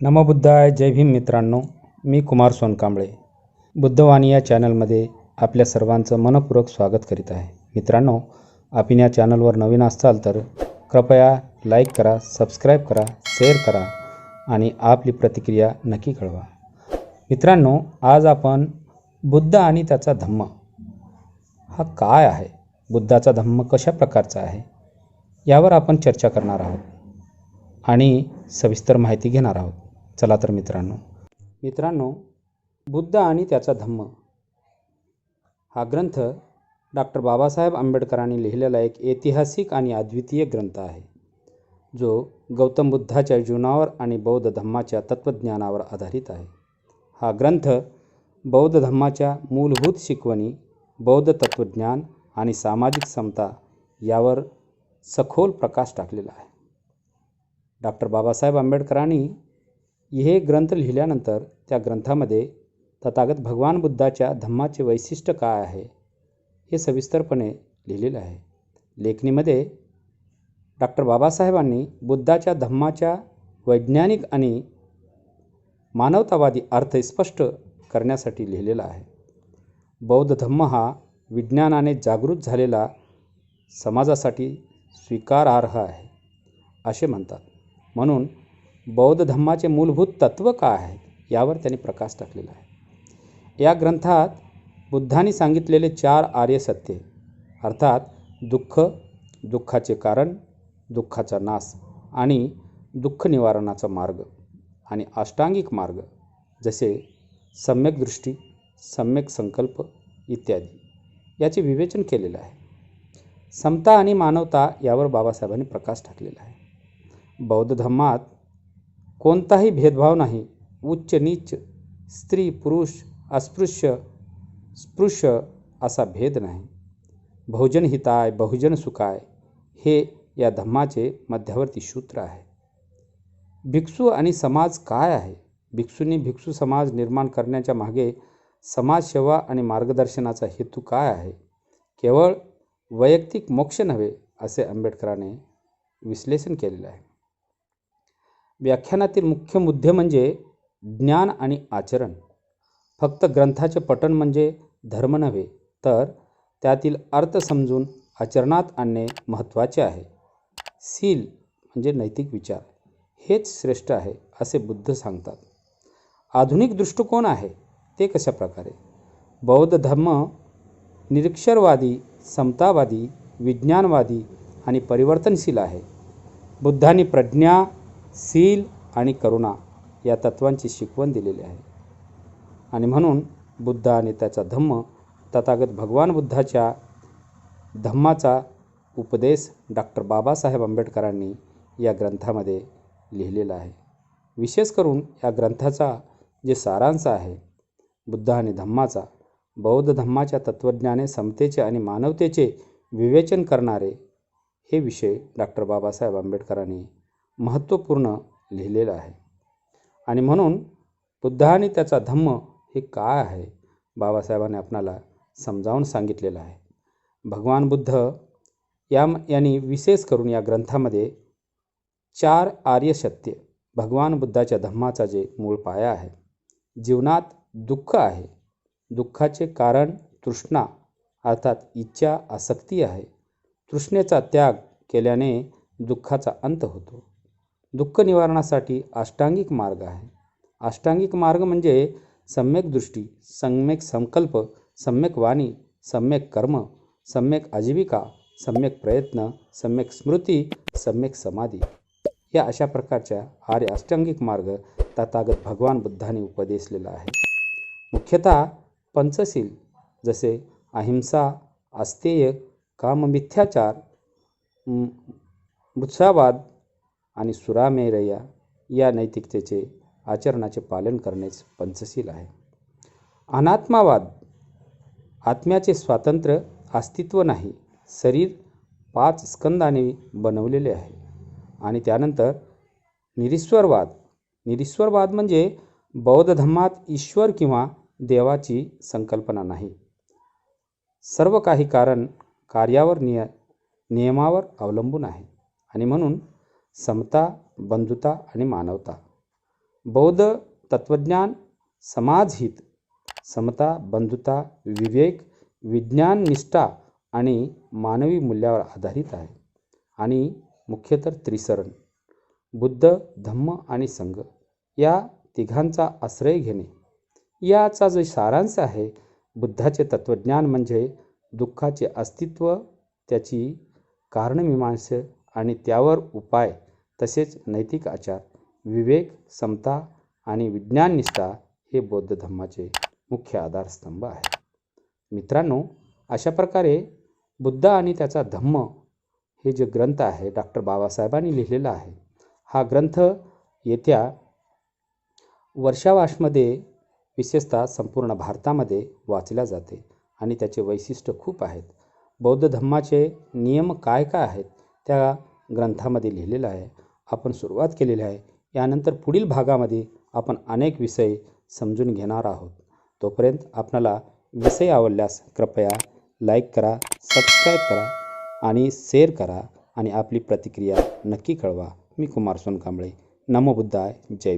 नमबुद्धाय जय भीम मित्रांनो मी कुमार सोनकांबळे. बुद्धवाणी या चॅनलमध्ये आपल्या सर्वांचं मनपूर्वक स्वागत करीत आहे. मित्रांनो आपण या चॅनलवर नवीन असाल तर कृपया लाईक करा सबस्क्राईब करा शेअर करा आणि आपली प्रतिक्रिया नक्की कळवा. मित्रांनो आज आपण बुद्ध आणि त्याचा धम्म. हा काय आहे? बुद्धाचा धम्म कशा प्रकारचा आहे? यावर आपण चर्चा करणार आहोत आणि सविस्तर माहिती घेणार आहोत. चला तर मित्रांनो. मित्रांनो बुद्ध आणि त्याचा धम्म. हा ग्रंथ डॉक्टर बाबासाहेब आंबेडकरांनी लिहिलेला एक ऐतिहासिक आणि अद्वितीय ग्रंथ आहे जो गौतम बुद्धाच्या जीवनावर आणि बौद्ध धम्माच्या तत्त्वज्ञानावर आधारित आहे. हा ग्रंथ बौद्ध धम्माच्या मूलभूत शिकवणी बौद्ध तत्त्वज्ञान आणि सामाजिक समता यावर सखोल प्रकाश टाकलेला आहे. डॉक्टर बाबासाहेब आंबेडकरांनी हे ग्रंथ लिहिल्यानंतर त्या ग्रंथामध्ये तथागत भगवान बुद्धाच्या धम्माचे वैशिष्ट्य काय आहे हे सविस्तरपणे लिहिलेलं आहे. लेखणीमध्ये डॉक्टर बाबासाहेबांनी बुद्धाच्या धम्माच्या वैज्ञानिक आणि मानवतावादी अर्थ स्पष्ट करण्यासाठी लिहिलेला आहे. बौद्ध धम्म हा विज्ञानाने जागृत झालेला समाजासाठी स्वीकारार्ह आहे असे म्हणतात. म्हणून बौद्ध धम्माचे मूलभूत तत्त्व काय आहेत यावर त्यांनी प्रकाश टाकलेला आहे. या ग्रंथात बुद्धांनी सांगितलेले चार आर्य सत्य अर्थात दुःख दुःखाचे कारण दुःखाचा नाश आणि दुःख निवारणाचा मार्ग आणि अष्टांगिक मार्ग जसे सम्यक दृष्टी सम्यक संकल्प इत्यादी. याचे विवेचन केलेलं आहे. समता आणि मानवता यावर बाबासाहेबांनी प्रकाश टाकलेला आहे. बौद्ध धम्मात कोणताही भेदभाव नाही. उच्च नीच स्त्री पुरुष अस्पृश्य स्पृश्य असा भेद नाही. बहुजन हिताय बहुजन सुखाय हे या धम्माचे मध्यवर्ती सूत्र आहे. भिक्षू आणि समाज काय आहे? भिक्षूंनी भिक्षू समाज निर्माण करण्याच्या मागे समाजसेवा आणि मार्गदर्शनाचा हेतू काय आहे? केवळ वैयक्तिक मोक्ष नव्हे असे आंबेडकरांनी विश्लेषण केलेलं आहे. व्याख्यानातील मुख्य मुद्दे म्हणजे ज्ञान आणि आचरण. फक्त ग्रंथाचे पठण म्हणजे धर्म नव्हे तर त्यातील अर्थ समजून आचरणात आणणे महत्त्वाचे आहे. सील म्हणजे नैतिक विचार. हेच श्रेष्ठ आहे असे बुद्ध सांगतात. आधुनिक दृष्टिकोन आहे ते कशा प्रकारे? बौद्ध धर्म निरीक्षरवादी समतावादी विज्ञानवादी आणि परिवर्तनशील आहे. बुद्धांनी प्रज्ञा सील आणि करुणा या तत्वांची शिकवण दिलेली आहे. आणि म्हणून बुद्ध आणि त्याचा धम्म तथागत भगवान बुद्धाच्या धम्माचा उपदेश डॉक्टर बाबासाहेब आंबेडकरांनी या ग्रंथामध्ये लिहिलेला आहे. विशेष करून या ग्रंथाचा जे सारांश आहे बुद्ध आणि धम्माचा बौद्ध धम्माच्या तत्त्वज्ञाने समतेचे आणि मानवतेचे विवेचन करणारे हे विषय डॉक्टर बाबासाहेब आंबेडकरांनी महत्त्वपूर्ण लिहिलेलं आहे. आणि म्हणून बुद्ध आणि त्याचा धम्म हे काय आहे? बाबासाहेबांनी आपणाला समजावून सांगितलेलं आहे. भगवान बुद्ध या यांनी विशेष करून या ग्रंथामध्ये चार आर्य सत्य भगवान बुद्धाच्या धम्माचा जे मूळ पाया आहे जीवनात दुःख आहे. दुःखाचे कारण तृष्णा अर्थात इच्छा आसक्ती आहे. तृष्णेचा त्याग केल्याने दुःखाचा अंत होतो. दुःख निवारणासाठी अष्टांगिक मार्ग आहे. अष्टांगिक मार्ग म्हणजे सम्यक दृष्टी सम्यक संकल्प सम्यक वाणी सम्यक कर्म सम्यक आजीविका सम्यक प्रयत्न सम्यक स्मृती सम्यक समाधी. या अशा प्रकारच्या आर्य अष्टांगिक मार्ग तथागत भगवान बुद्धाने उपदेशलेला आहे. मुख्यतः पंचशील जसे अहिंसा अस्तेय काममिथ्याचार मृत्सावाद आणि सुरामेरया या नैतिकतेचे आचरणाचे पालन करणेच पंचशील आहे. अनात्मावाद आत्म्याचे स्वातंत्र्य अस्तित्व नाही शरीर पाच स्कंदाने बनवलेले आहे. आणि त्यानंतर निरीश्वरवाद. निरीश्वरवाद म्हणजे बौद्ध धर्मात ईश्वर किंवा देवाची संकल्पना नाही. सर्व काही कारण कार्यावर निय नियमावर अवलंबून आहे. आणि म्हणून समता बंधुता आणि मानवता. बौद्ध तत्त्वज्ञान समाजहित समता बंधुता विवेक विज्ञान निष्ठा आणि मानवी मूल्यावर आधारित आहे. आणि मुख्य तर त्रिसरण बुद्ध धम्म आणि संघ या तिघांचा आश्रय घेणे. याचा जो सारांश आहे बुद्धाचे तत्त्वज्ञान म्हणजे दुःखाचे अस्तित्व त्याची कारणमीमांस आणि त्यावर उपाय तसेच नैतिक आचार विवेक समता आणि विज्ञाननिष्ठा हे बौद्ध धम्माचे मुख्य आधारस्तंभ आहे मित्रांनो अशा प्रकारे बुद्ध आणि त्याचा धम्म हे जे ग्रंथ आहे डॉक्टर बाबासाहेबांनी लिहिलेला आहे हा ग्रंथ येत्या वर्षावाशमध्ये विशेषतः संपूर्ण भारतामध्ये वाचल्या जाते आणि त्याचे वैशिष्ट्य खूप आहेत. बौद्ध धम्माचे नियम काय काय आहेत? त्या ग्रंथामध्ये लिहिलेलं आहे. आपण सुरुवात केलेली आहे. यानंतर पुढील भागामध्ये आपण अनेक विषय समजून घेणार आहोत. तोपर्यंत आपणाला विषय आवडल्यास कृपया लाईक करा सबस्क्राईब करा आणि शेअर करा आणि आपली प्रतिक्रिया नक्की कळवा. मी कुमार सोनकांबळे. नमो बुद्धाय. जय